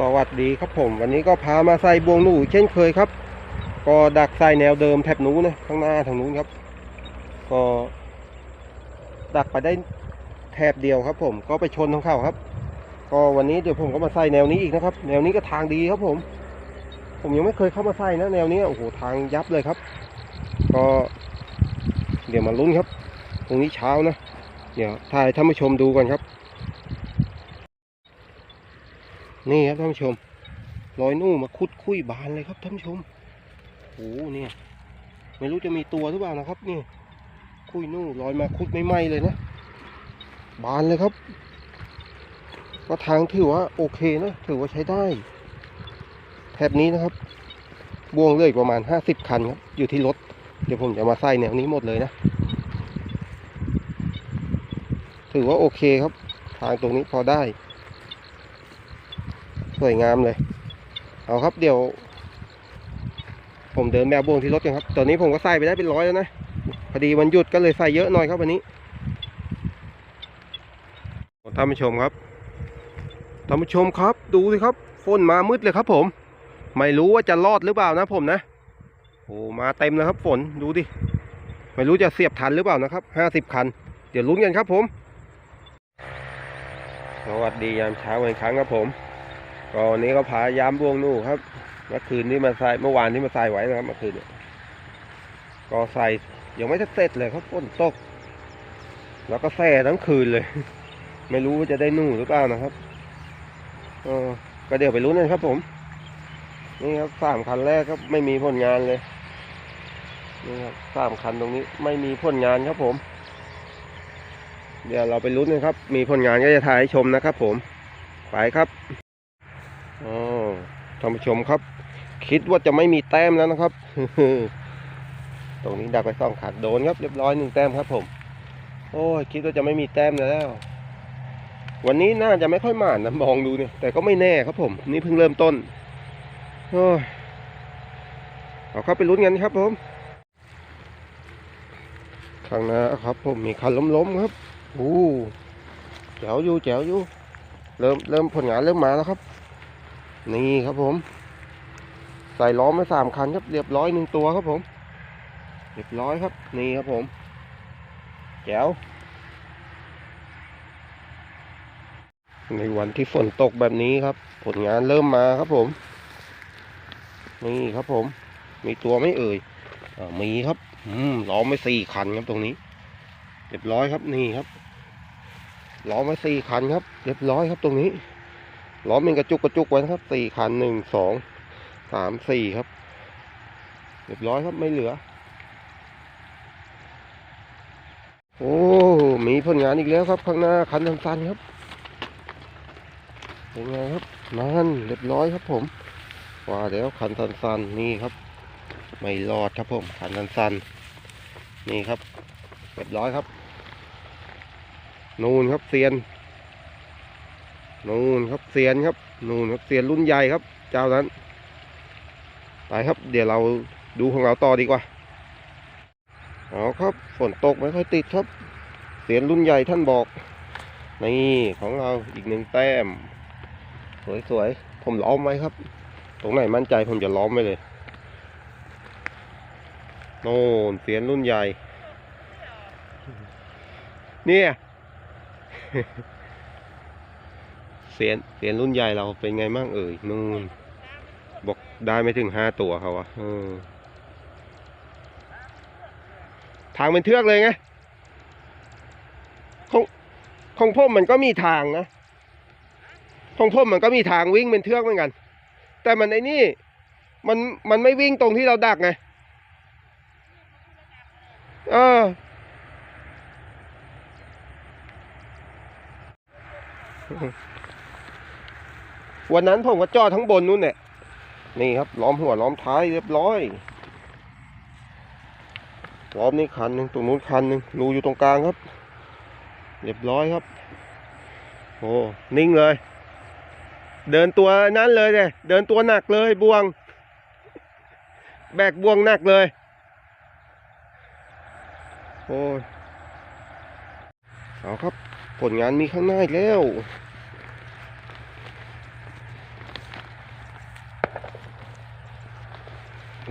สวัสดีครับผม วันนี้ก็พามาใส่บวงหนูเช่นเคยครับ ก็ดักใส่แนวเดิมแถบนู้นนะข้างหน้าทางนู้นครับ ก็ดักไปได้แถบเดียวครับ ผมก็ไปชนของเขาครับ ก็วันนี้เดี๋ยวผมก็มาใส่แนวนี้อีกนะครับ แนวนี้ก็ทางดีครับผม ผมยังไม่เคยเข้ามาใส่นะ แนวนี้โอ้โหทางยับเลยครับ ก็ เดี๋ยวมาลุ้นครับ ตรงนี้เช้านะเดี๋ยวถ่ายท่านผู้ชมดูก่อนครับ นี่ครับท่านผู้ชมรอยนู่มาคุดคุยบานเลยครับท่านผู้ชมโอ้โหเนี่ย ไม่รู้จะมีตัวหรือเปล่านะครับนี่คุยนู่รอยมาคุดไม่ไหมเลยนะบานเลยครับก็ทางถือว่าโอเคนะถือว่าใช้ได้แถบนี้นะครับบวงเล่ยประมาณห้าสิบคันครับอยู่ที่รถเดี๋ยวผมจะมาใส่แนวนี้หมดเลยนะถือว่าโอเคครับ ทางตรงนี้พอได้ สวยงามเลย เอาครับเดี๋ยว ผมเดินแบบวงที่รถกันครับ ตอนนี้ผมก็ใส่ไปได้เป็นร้อยแล้วนะ พอดีวันหยุดก็เลยใส่เยอะหน่อยครับวันนี้ท่านผู้ชมครับท่านผู้ชมครับ ดูสิครับฝนมามืดเลยครับ ผม ไม่รู้ว่าจะรอดหรือเปล่านะ ผมนะโอ้มาเต็มแล้วครับ ฝนดูดิไม่รู้จะเสียบทันหรือเปล่านะครับห้าสิบคัน เดี๋ยวลุ้นกันครับผม สวัสดียามเช้าอีกครั้งครับผม ก็วันนี้ก็พายามบวงนู่ครับ เมื่อคืนนี้มาใส่เมื่อวานที่มาใส่ไว้นะครับเมื่อคืนเนี่ยก็ใส่ยังไม่ทันเสร็จเลยครับฝนตก แล้วก็แส่ทั้งคืนเลย ไม่รู้ว่าจะได้นู่หรือเปล่านะครับเออก็เดี๋ยวไปรู้นกันครับผม นี่ครับสามคันแรกครับไม่มีผลงานเลยนี่ครับสามคันตรงนี้ไม่มีผลงานครับผม เดี๋ยวเราไปลุ้นกันครับ มีผลงานก็จะถ่ายให้ชมนะครับผม ไปครับ อ๋อท่านผู้ชมครับ คิดว่าจะไม่มีแต้มแล้วนะครับ ตรงนี้ดักไปสองขาดโดนครับเรียบร้อยหนึ่งแต้มครับผม โอ้ยคิดว่าจะไม่มีแต้มแล้ว วันนี้น่าจะไม่ค่อยหมานนะมองดูเนี่ยแต่ก็ไม่แน่ครับผม นี่เพิ่งเริ่มต้นโอ้ยเอาเข้าไปลุ้นกันครับผมข้างหน้าครับผมมีคันล้มๆครับ อู้แจ๋วอยู่แจ๋วอยู่ เริ่มเริ่มผลงานเริ่มมาแล้วครับ นี่ครับผม ใส่ล้อมาสามคันครับ เรียบร้อยหนึ่งตัวครับผม เรียบร้อยครับ นี่ครับผมแจ๋วในวันที่ฝนตกแบบนี้ครับ ผลงานเริ่มมาครับผม นี่ครับผม มีตัวไม่เอ่ยอมีครับ อืมล้อไม่สี่คันครับตรงนี้ เรียบร้อยครับนี่ครับล้อมาสี่คันครับ เรียบร้อยครับตรงนี้ ล้อมเป็นกระจุกกระจุกไว้นะครับสี่คันหนึ่งสองสามสี่ครับเรียบร้อยครับไม่เหลือ โอ้มีผลงานอีกแล้วครับข้างหน้าคันสั้นๆครับเป็นไงครับนั่นเรียบร้อยครับผมว่าแล้วคันสั้นๆนี่ครับ ไม่รอดครับผมคันสั้นๆนี่ครับเรียบร้อยครับ นูนครับเซียน นูนครับเซียนครับนูนครับเซียนรุ่นใหญ่ครับ เจ้านั้นไปครับ เดี๋ยวเราดูของเราต่อดีกว่าเอาครับฝนตกไม่ค่อยติดครับ เสียนรุ่นใหญ่ท่านบอก นี่ของเราอีกหนึ่งแต้ม สวยๆ ผมล้อมไว้ครับ ตรงไหนมั่นใจผมจะล้อมไว้เลย โน่นเสียนรุ่นใหญ่ เนี่ย สียนเสียนรุ่นใหญ่เราเป็นไงมั่งเอ่ยนู่นบอกได้ไม่ถึงห้าตัวเขาอะทางเป็นเทือกเลยไงของของพ่มมันก็มีทางนะของพ่มมันก็มีทางวิ่งเป็นเทือกเหมือนกัน แต่มันไอ้นี่มันมันไม่วิ่งตรงที่เราดักไงเออ วันนั้นผมก็จอดทั้งบนนู้นเนี่ยนี่ครับล้อมหัวล้อมท้ายเรียบร้อยล้อมนี่คันหนึ่งตรงนู้นคันหนึ่งรูอยู่ตรงกลางครับ เรียบร้อยครับโอ้นิ่งเลย เดินตัวนั้นเลยเนี่ยเดินตัวหนักเลยบวง แบกบวงหนักเลยโอ้เอาครับ ผลงานมีข้างหน้าอีกแล้ว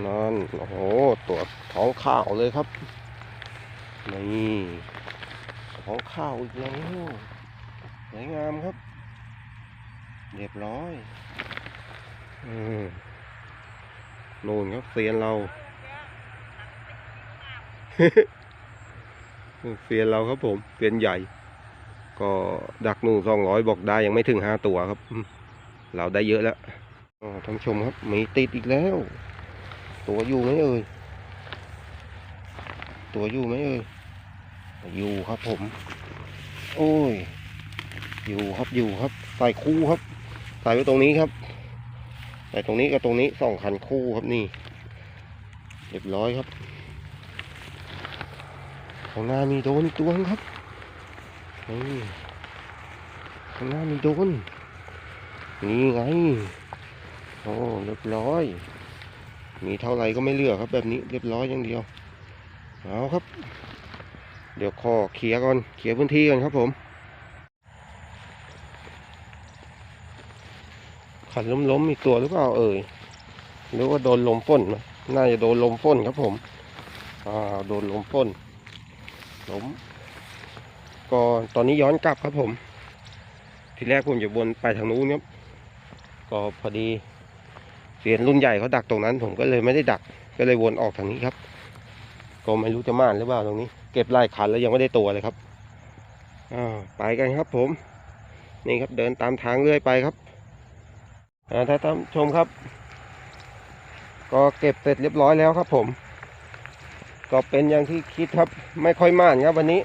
นั่นโอ้โหตัวท้องข้าวเลยครับ นี่ท้องข้าวอีกแล้วสวยงามครับ เรียบร้อยอืมนู่นครับเซียนเราเซียนเราครับผมเซียนใหญ่ ก็ดักหนูสองร้อยบอกได้ยังไม่ถึงห้าตัวครับ เราได้เยอะแล้วท่านชมครับมีติดอีกแล้ว ตัวอยู่ไหมเอ่ย ตัวอยู่ไหมเอ่ย อยู่ครับผม โอ้ย อยู่ครับอยู่ครับใส่คู่ครับ ใส่ไว้ตรงนี้ครับใส่ตรงนี้กับตรงนี้สองคันคู่ครับนี่ เรียบร้อยครับ ข้างหน้ามีโดนตัวครับ นี่ข้างหน้ามีโดน นี่ไง โอ้ เรียบร้อย มีเท่าไรก็ไม่เหลือครับ แบบนี้เรียบร้อยอย่างเดียวเอาครับ เดี๋ยวขอเคลียก่อนเคลียพื้นที่ก่อนครับผมขันล้มล้มอีกตัวหรือเปล่าเอ่ยหรือว่าโดนลมฝนไหมน่าจะโดนลมฝนครับผมอ่าโดนลมฝนล้มก็ตอนนี้ย้อนกลับครับผม ทีแรกผมจะวนไปทางนู้นครับ ก็พอดี เสียนรุ่นใหญ่เขาดักตรงนั้น ผมก็เลยไม่ได้ดักก็เลยวนออกทางนี้ครับ ก็ไม่รู้จะม่านหรือเปล่าตรงนี้ เก็บไล่ขันแล้วยังไม่ได้ตัวเลยครับอ่าไปกันครับ ผม นี่ครับเดินตามทางเรื่อยไปครับอ่าถ้าท่านชมครับ ก็เก็บเสร็จเรียบร้อยแล้วครับ ผม ก็เป็นอย่างที่คิดครับ ไม่ค่อยม่านครับวันนี้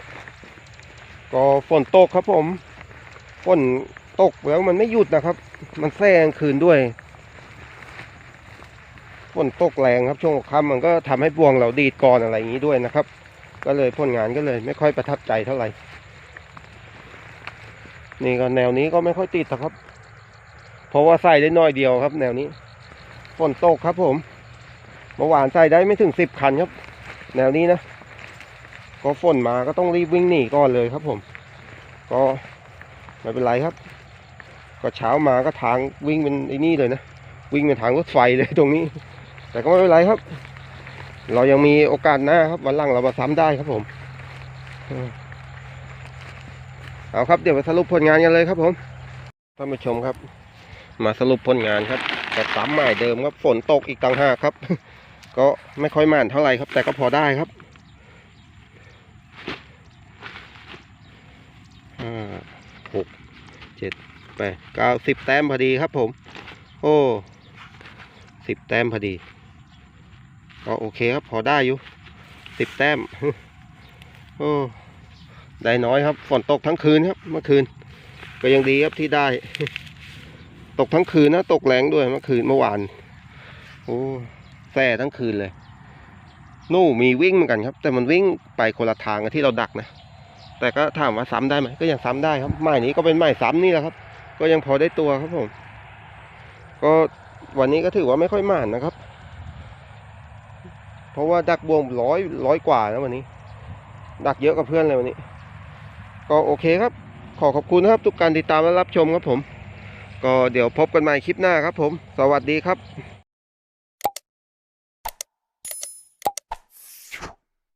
ก็ฝนตกครับผมฝนตกแล้วมันไม่หยุดนะครับ มันแซงคืนด้วย ฝนตกแรงครับช่วงค่ำมันก็ทำให้บวงเราดีดก่อนอะไรอย่างนี้ด้วยนะครับ ก็เลยผลงานก็เลยไม่ค่อยประทับใจเท่าไหร่ นี่ก็แนวนี้ก็ไม่ค่อยติดครับ เพราะว่าใส่ได้น้อยเดียวครับ แนวนี้ฝนตกครับผมเมื่อวานใส่ได้ไม่ถึงสิบคันครับ แนวนี้นะก็ฝนมาก็ต้องรีบวิ่งหนีก่อนเลยครับผม ก็ไม่เป็นไรครับ ก็เช้ามาก็ทางวิ่งเป็นไอ้นี่เลยนะวิ่งเป็นทางรถไฟเลยตรงนี้ แต่ก็ไม่เป็นไรครับ เรายังมีโอกาสหน้าครับ วันหลังเรามาซ้ำได้ครับผม เอาครับเดี๋ยวมาสรุปผลงานกันเลยครับผมท่านผู้ชมครับ มาสรุปผลงานครับแต่ซ้ำใหม่เดิมครับฝนตกอีกต่างหากครับ ก็ไม่ค่อยม่านเท่าไหร่ครับ แต่ก็พอได้ครับห้าหกเจ็ดแปดเก้าสิบแต้มพอดีครับผม โอ้สิบแต้มพอดี ก็โอเคครับพอได้อยู่สิบแต้มโอ้ได้น้อยครับฝนตกทั้งคืนครับ เมื่อคืน ก็ยังดีครับที่ได้ ตกทั้งคืนนะตกแรงด้วยเมื่อคืนเมื่อวานโอ้แส่ทั้งคืนเลย นู่มีวิ่งเหมือนกันครับ แต่มันวิ่งไปคนละทางกับที่เราดักนะแต่ก็ถามว่าซ้ำได้ไหมก็ยังซ้ำได้ครับไม้นี้ก็เป็นไม้ซ้ำนี่แหละครับ ก็ยังพอได้ตัวครับผมก็วันนี้ก็ถือว่าไม่ค่อยหม่านนะครับ เพราะว่าดักบวงร้อยร้อยกว่านะวันนี้ ดักเยอะกับเพื่อนเลยวันนี้ ก็โอเคครับ ขอขอบคุณนะครับ ทุกการติดตามและรับชมครับผม ก็เดี๋ยวพบกันใหม่คลิปหน้าครับผม สวัสดีครับ